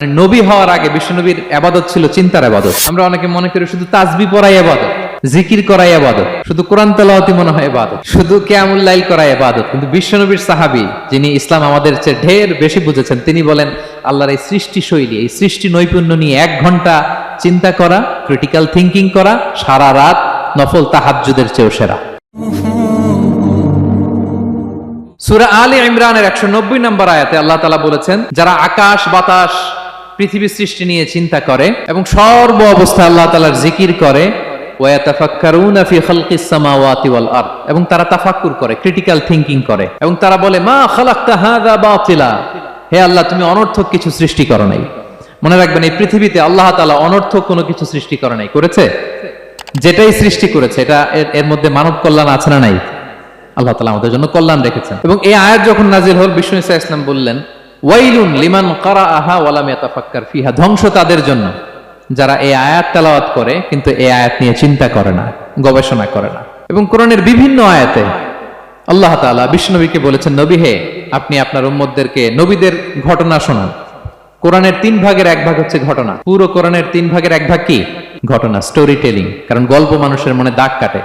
মানে নবী হওয়ার আগে বিশ্বনবীর আবাদত ছিল চিন্তার আবাদত। আমরা অনেকে মনে করি শুধু তাজবি পড়াই আবাদত, জিকির করাই আবাদত, শুধু কোরআন তেলাওয়াতি মনে হয় আবাদত, শুধু কেয়ামুল লাইল করাই আবাদত। কিন্তু বিশ্বনবীর সাহাবী, যিনি ইসলাম আমাদের চেয়ে ঢের বেশি বুঝেছেন, তিনি বলেন, আল্লাহর এই সৃষ্টি শৈলী এই সৃষ্টি নৈপুণ্য নিয়ে এক ঘণ্টা চিন্তা করা ক্রিটিক্যাল থিঙ্কিং করা, সারা রাত নফল তাহাজ্জুদের চেয়েও সেরা। সুরা আলী ইমরানের একশো নব্বই নম্বর আয়াতে আল্লাহ তালা বলেছেন, যারা আকাশ, বাতাস পৃথিবী সৃষ্টি নিয়ে চিন্তা করে এবং সর্ব অবস্থা আল্লাহ তালার জিকির করে এবং তারা তাফাক্কুর করে ক্রিটিক্যাল থিংকিং করে। এবং তারা বলে, মা বাতিলা হে আল্লাহ, তুমি অনর্থক কিছু সৃষ্টি করো নাই। মনে রাখবেন, এই পৃথিবীতে আল্লাহ তাআলা অনর্থক কোনো কিছু সৃষ্টি করে নাই। করেছে? যেটাই সৃষ্টি করেছে, এটা এর- মধ্যে মানব কল্যাণ আছে না নাই? আল্লাহ তালা আমাদের জন্য কল্যাণ রেখেছেন। এবং এই আয়াত যখন নাজিল হল, বিষ্ণু ইসা ইসলাম বললেন ওয়াইলুন লিমান কারা আহা ওয়ালাম ইয়াতাফাক্কার ফিহা, ধ্বংস তাদের জন্য। যারা এই আয়াত তেলাওয়াত করে, কিন্তু এই আয়াত নিয়ে চিন্তা করে না, গবেষণা করে না। এবং কোরআনের বিভিন্ন আয়াতে আল্লাহ তাআলা বিষ্ণুনবীকে বলেছেন, নবী হে, আপনি আপনার উম্মতদেরকে নবীদের ঘটনা শোনান। কোরআনের তিন ভাগের এক ভাগ হচ্ছে ঘটনা। পুরো কোরআনের তিন ভাগের এক ভাগ কি? ঘটনা স্টোরি টেলিং কারণ গল্প মানুষের মনে দাগ কাটে।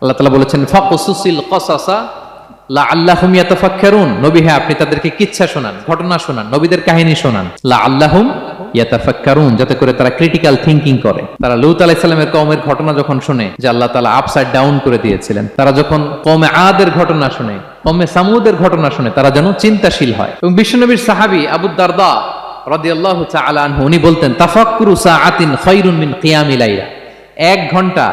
আল্লাহ তালা বলেছেন, ফাকুসুসিল কসাসা লা ইয়াতাফাক্কারুন। নবী হ্যাঁ আপনি তাদেরকে কিচ্ছা শোনান, ঘটনা শোনান, নবীদের কাহিনী শোনান। লা ইয়াতাফাক্কারুন, যাতে করে তারা ক্রিটিক্যাল থিংকিং করে। তারা লুত কওমের ঘটনা যখন শুনে, যে আল্লাহ তাআলা আপসাইড ডাউন করে দিয়েছিলেন, তারা যখন কওমে আদের ঘটনা শুনে, কওমে সামুদের ঘটনা শুনে, তারা যেন চিন্তাশীল হয়। এবং বিশ্বনবীর সাহাবী আবু দারদা রাদিয়াল্লাহু তাআলা আনহু, উনি বলতেন, তাফাক্কুরু সাআতিন খায়রুন মিন কিয়ামিল লাইলা। এক ঘণ্টা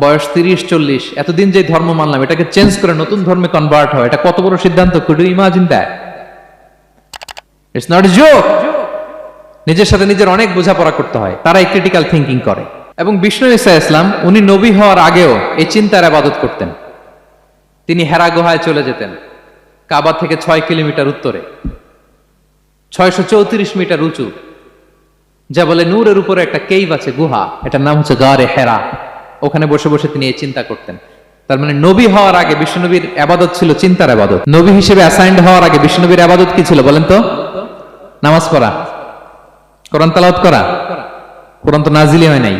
বয়স তিরিশ, চল্লিশ। এতদিন যে ধর্ম মানলাম, এটাকে চেঞ্জ করে নতুন ধর্মে কনভার্ট হয় এটা কত বড় সিদ্ধান্ত? Could imagine that it's not joke নিজের সাথে নিজের অনেক বোঝাপড়া করতে হয় তারা এই ক্রিটিক্যাল থিঙ্কিং করে। এবং বিষ্ণু ইসা ইসলাম, উনি নবী হওয়ার আগেও এই চিন্তার আবাদত করতেন। তিনি হেরা গুহায় চলে যেতেন, কাবা থেকে ছয় কিলোমিটার উত্তরে। ছয়শো চৌত্রিশ মিটার উঁচু। যা বলে নূরের উপরে একটা কেইভ আছে, গুহা। এটার নাম হচ্ছে গারে হেরা। ওখানে বসে বসে তিনি এই চিন্তা করতেন। তার মানে নবী হওয়ার আগে বিষ্ণুনবীর আবাদত ছিল চিন্তার আবাদত। নবী হিসেবে অ্যাসাইন্ড হওয়ার আগে বিষ্ণুনবীর আবাদত কি ছিল বলেন তো? নামাজ পড়া। কোরআন তালাওয়াত করা। কোরআন তো নাজিলি হয় নাই।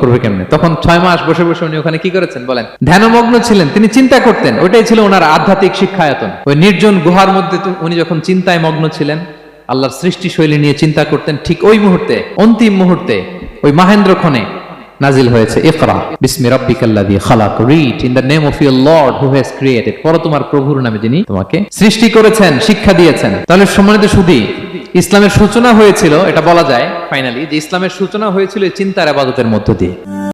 করবে কেমনে? তখন ছয় মাস বসে বসে উনি ওখানে কি করেছেন বলেন? ধ্যানমগ্ন ছিলেন। তিনি চিন্তা করতেন। ওইটাই ছিল ওনার আধ্যাত্মিক শিক্ষায়তন। ওই নির্জন গুহার মধ্যে উনি যখন চিন্তায় মগ্ন ছিলেন, আল্লাহর সৃষ্টি শৈলী নিয়ে চিন্তা করতেন, ঠিক ওই মুহূর্তে, অন্তিম মুহূর্তে, ওই মাহেন্দ্র ক্ষণে নাজিল হয়েছে। ইকরা, বিসমি রাব্বিকাল্লাযী খালাক। Read in the name of your lord who has created পড়ো তোমার প্রভুর নামে যিনি তোমাকে সৃষ্টি করেছেন, শিক্ষা দিয়েছেন। তাহলে সম্মানিত সুধী, ইসলামের সূচনা হয়েছিল, এটা বলা যায় ফাইনালি যে ইসলামের সূচনা হয়েছিল চিন্তার আবাদতের মধ্য দিয়ে।